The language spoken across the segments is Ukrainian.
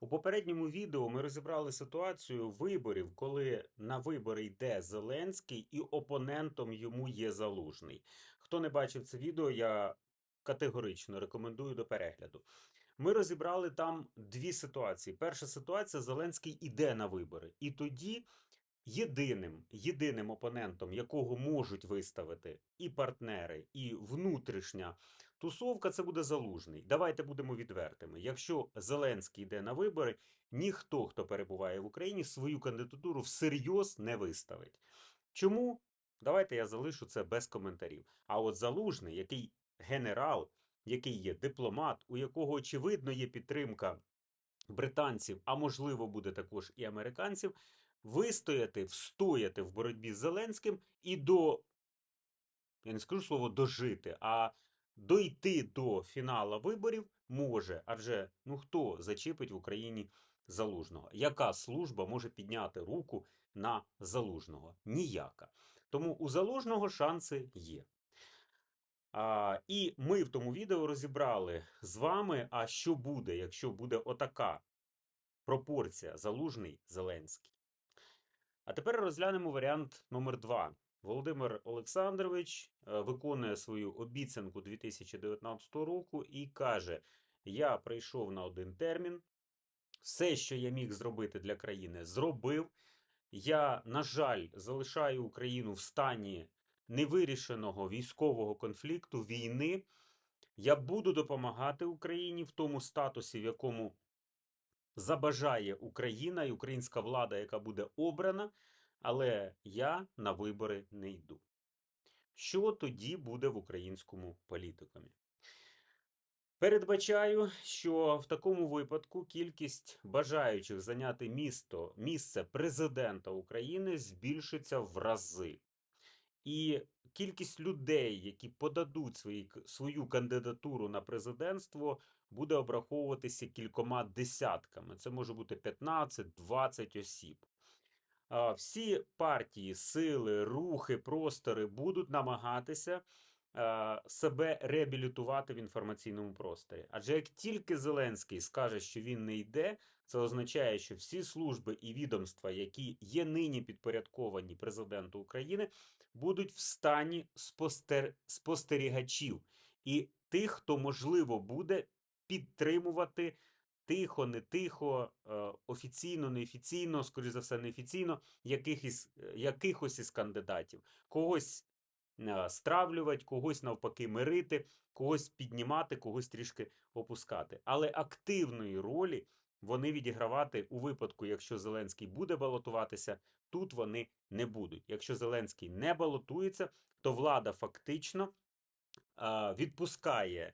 У попередньому відео ми розібрали ситуацію виборів, коли на вибори йде Зеленський і опонентом йому є Залужний. Хто не бачив це відео, я категорично рекомендую до перегляду. Ми розібрали там дві ситуації. Перша ситуація: Зеленський іде на вибори, і тоді єдиним, єдиним опонентом, якого можуть виставити і партнери, і внутрішня тусовка, це буде залужний. Давайте будемо відвертими. Якщо Зеленський йде на вибори, ніхто, хто перебуває в Україні, свою кандидатуру всерйоз не виставить. Чому? Давайте я залишу це без коментарів. А от залужний, який генерал, який є дипломат, у якого очевидно є підтримка британців, а можливо буде також і американців, вистояти, встояти в боротьбі з Зеленським і до, я не скажу слово дожити, а дойти до фінала виборів може. Адже ну хто зачепить в Україні залужного? Яка служба може підняти руку на залужного? Ніяка. Тому у залужного шанси є. А, і ми в тому відео розібрали з вами, а що буде, якщо буде отака пропорція залужний Зеленський. А тепер розглянемо варіант номер 2 Володимир Олександрович е, виконує свою обіцянку 2019 року і каже: Я прийшов на один термін, все, що я міг зробити для країни, зробив. Я, на жаль, залишаю Україну в стані невирішеного військового конфлікту, війни. Я буду допомагати Україні в тому статусі, в якому забажає Україна і українська влада, яка буде обрана, але я на вибори не йду. Що тоді буде в українському політикумі? Передбачаю, що в такому випадку кількість бажаючих зайняти місто, місце президента України збільшиться в рази. І кількість людей, які подадуть свої, свою кандидатуру на президентство, буде обраховуватися кількома десятками. Це може бути 15-20 осіб. Всі партії, сили, рухи, простори будуть намагатися себе реабілітувати в інформаційному просторі. Адже як тільки Зеленський скаже, що він не йде, це означає, що всі служби і відомства, які є нині підпорядковані президенту України, будуть в стані спостер... спостерігачів і тих, хто можливо буде підтримувати тихо, не тихо, е, офіційно, неофіційно, скоріш за все, неофіційно, якихось, якихось із кандидатів. Когось е, стравлювати, когось навпаки мирити, когось піднімати, когось трішки опускати. Але активної ролі вони відігравати у випадку, якщо Зеленський буде балотуватися, тут вони не будуть. Якщо Зеленський не балотується, то влада фактично відпускає е,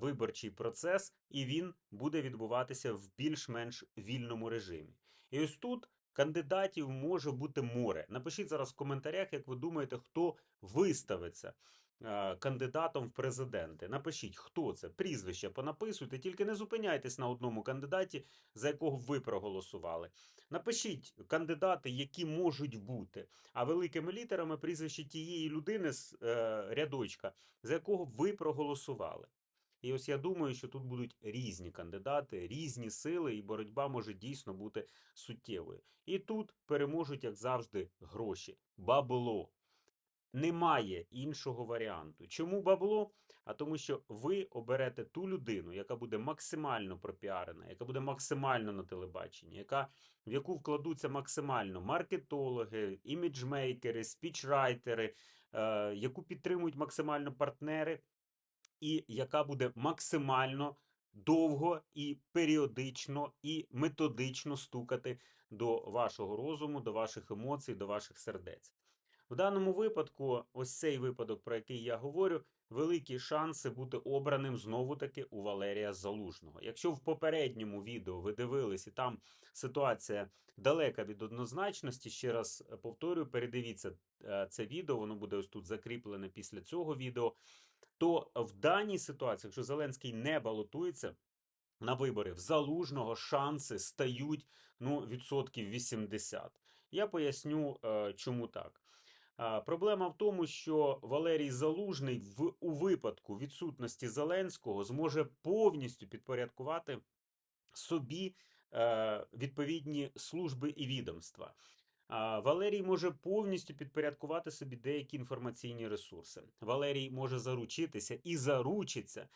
виборчий процес, і він буде відбуватися в більш-менш вільному режимі. І ось тут кандидатів може бути море. Напишіть зараз в коментарях, як ви думаєте, хто виставиться е, кандидатом в президенти. Напишіть, хто це, прізвище понаписуйте, тільки не зупиняйтесь на одному кандидаті, за якого ви проголосували. Напишіть кандидати, які можуть бути, а великими літерами прізвище тієї людини з е, рядочка, за якого ви проголосували. І ось я думаю, що тут будуть різні кандидати, різні сили, і боротьба може дійсно бути суттєвою. І тут переможуть, як завжди, гроші, бабло. Немає іншого варіанту. Чому бабло? А тому, що ви оберете ту людину, яка буде максимально пропіарена, яка буде максимально на телебаченні, яка, в яку вкладуться максимально маркетологи, іміджмейкери, спічрайтери, е, яку підтримують максимально партнери, і яка буде максимально довго і періодично і методично стукати до вашого розуму, до ваших емоцій, до ваших сердець. В даному випадку, ось цей випадок, про який я говорю, великі шанси бути обраним знову таки у Валерія Залужного. Якщо в попередньому відео ви дивились, і там ситуація далека від однозначності, ще раз повторюю, передивіться е, це відео, воно буде ось тут закріплене після цього відео. То в даній ситуації, якщо Зеленський не балотується, на вибори в залужного шанси стають ну, відсотків 80. Я поясню, е, чому так. Проблема в тому, що Валерій Залужний в у випадку відсутності Зеленського зможе повністю підпорядкувати собі е, відповідні служби і відомства. Валерій може повністю підпорядкувати собі деякі інформаційні ресурси. Валерій може заручитися і заручиться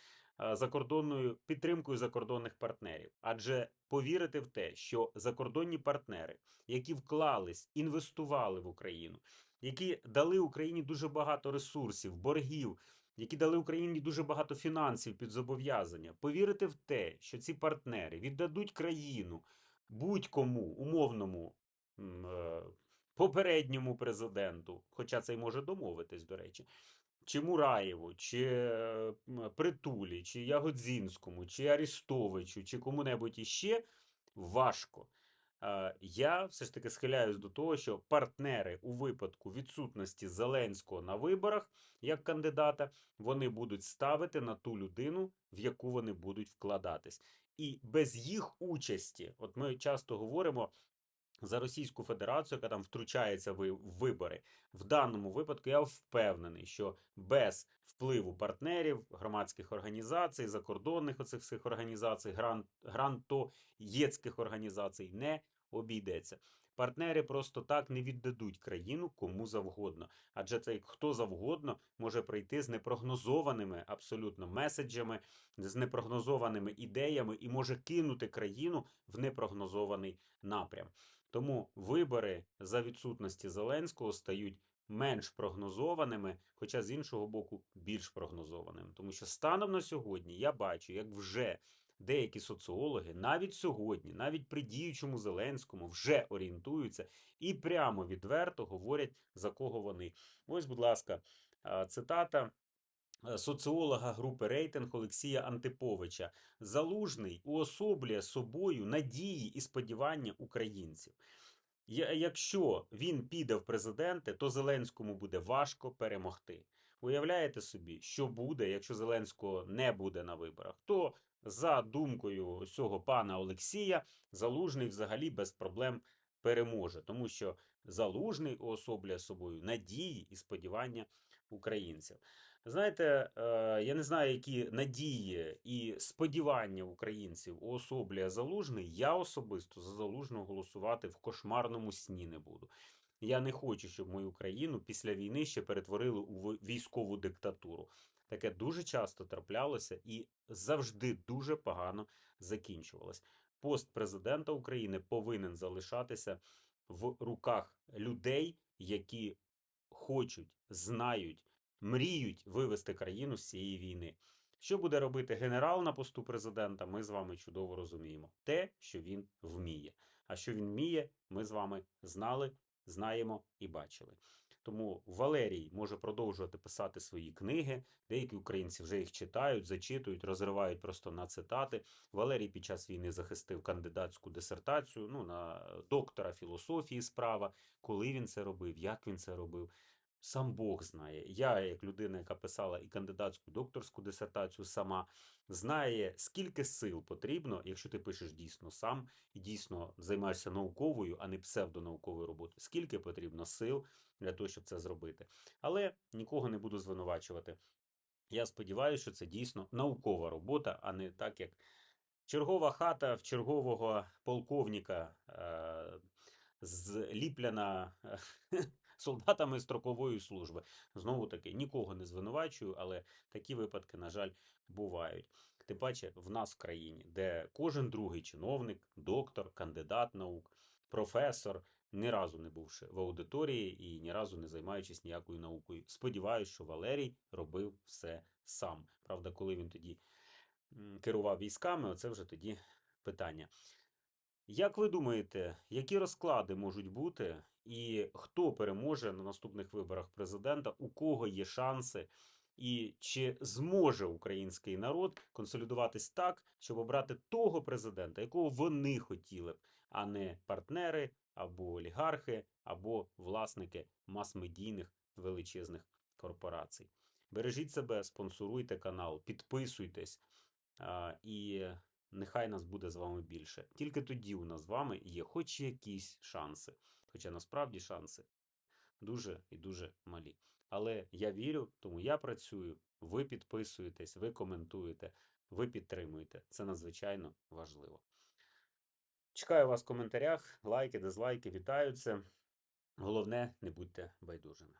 закордонною підтримкою закордонних партнерів, адже повірити в те, що закордонні партнери, які вклались, інвестували в Україну, які дали Україні дуже багато ресурсів, боргів, які дали Україні дуже багато фінансів під зобов'язання, повірити в те, що ці партнери віддадуть країну будь-кому умовному попередньому президенту, хоча це й може домовитись, до речі, чи Мураєву, чи е, Притулі, чи Ягодзінському, чи Арістовичу, чи кому-небудь іще важко. Е, Я все ж таки схиляюсь до того, що партнери у випадку відсутності Зеленського на виборах як кандидата, вони будуть ставити на ту людину, в яку вони будуть вкладатись. І без їх участі, от ми часто говоримо за Російську Федерацію, яка там втручається в вибори. В даному випадку я впевнений, що без впливу партнерів, громадських організацій, закордонних оцих всіх організацій, гран, грантоєцьких організацій не обійдеться. Партнери просто так не віддадуть країну кому завгодно, адже цей хто завгодно може прийти з непрогнозованими абсолютно меседжами, з непрогнозованими ідеями і може кинути країну в непрогнозований напрям. Тому вибори за відсутності Зеленського стають менш прогнозованими, хоча з іншого боку більш прогнозованими. Тому що станом на сьогодні я бачу, як вже деякі соціологи навіть сьогодні, навіть при діючому Зеленському, вже орієнтуються і прямо відверто говорять, за кого вони. Ось, будь ласка, цитата. Е, Соціолога групи рейтинг Олексія Антиповича Залужний уособлює собою надії і сподівання українців. Якщо він піде в президенти, то Зеленському буде важко перемогти. Уявляєте собі, що буде, якщо Зеленського не буде на виборах? То за думкою цього пана Олексія, Залужний взагалі без проблем переможе, тому що Залужний уособлює собою надії і сподівання українців. Знаєте, е, я не знаю, які надії і сподівання українців уособлює Залужний. Я особисто за Залужного голосувати в кошмарному сні не буду. Я не хочу, щоб мою країну після війни ще перетворили у військову диктатуру. Таке дуже часто траплялося і завжди дуже погано закінчувалось. Пост президента України повинен залишатися в руках людей, які хочуть, знають, мріють вивести країну з цієї війни. Що буде робити генерал на посту президента, ми з вами чудово розуміємо. Те, що він вміє. А що він вміє, ми з вами знали, знаємо і бачили. Тому Валерій може продовжувати писати свої книги. Деякі українці вже їх читають, зачитують, розривають просто на цитати. Валерій під час війни захистив кандидатську дисертацію ну, на доктора філософії справа. Коли він це робив, як він це робив. Сам Бог знає. Я, як людина, яка писала і кандидатську докторську дисертацію сама, знає, скільки сил потрібно, якщо ти пишеш дійсно сам і дійсно займаєшся науковою, а не псевдонауковою роботою. Скільки потрібно сил для того, щоб це зробити. Але нікого не буду звинувачувати. Я сподіваюся, що це дійсно наукова робота, а не так, як чергова хата в чергового полковника е, зліплена солдатами строкової служби. Знову таки, нікого не звинувачую, але такі випадки, на жаль, бувають. Тим паче в нас в країні, де кожен другий чиновник, доктор, кандидат наук, професор, ні разу не бувши в аудиторії і ні разу не займаючись ніякою наукою. Сподіваюсь, що Валерій робив все сам. Правда, коли він тоді керував військами, оце вже тоді питання. Як ви думаєте, які розклади можуть бути, і хто переможе на наступних виборах президента, у кого є шанси, і чи зможе український народ консолідуватись так, щоб обрати того президента, якого вони хотіли б, а не партнери або олігархи, або власники мас-медійних величезних корпорацій? Бережіть себе, спонсоруйте канал, підписуйтесь. І нехай нас буде з вами більше. Тільки тоді у нас з вами є хоч якісь шанси. Хоча насправді шанси дуже і дуже малі. Але я вірю, тому я працюю. Ви підписуєтесь, ви коментуєте, ви підтримуєте. Це надзвичайно важливо. Чекаю вас в коментарях. Лайки, дизлайки, вітаю це. Головне, не будьте байдужими.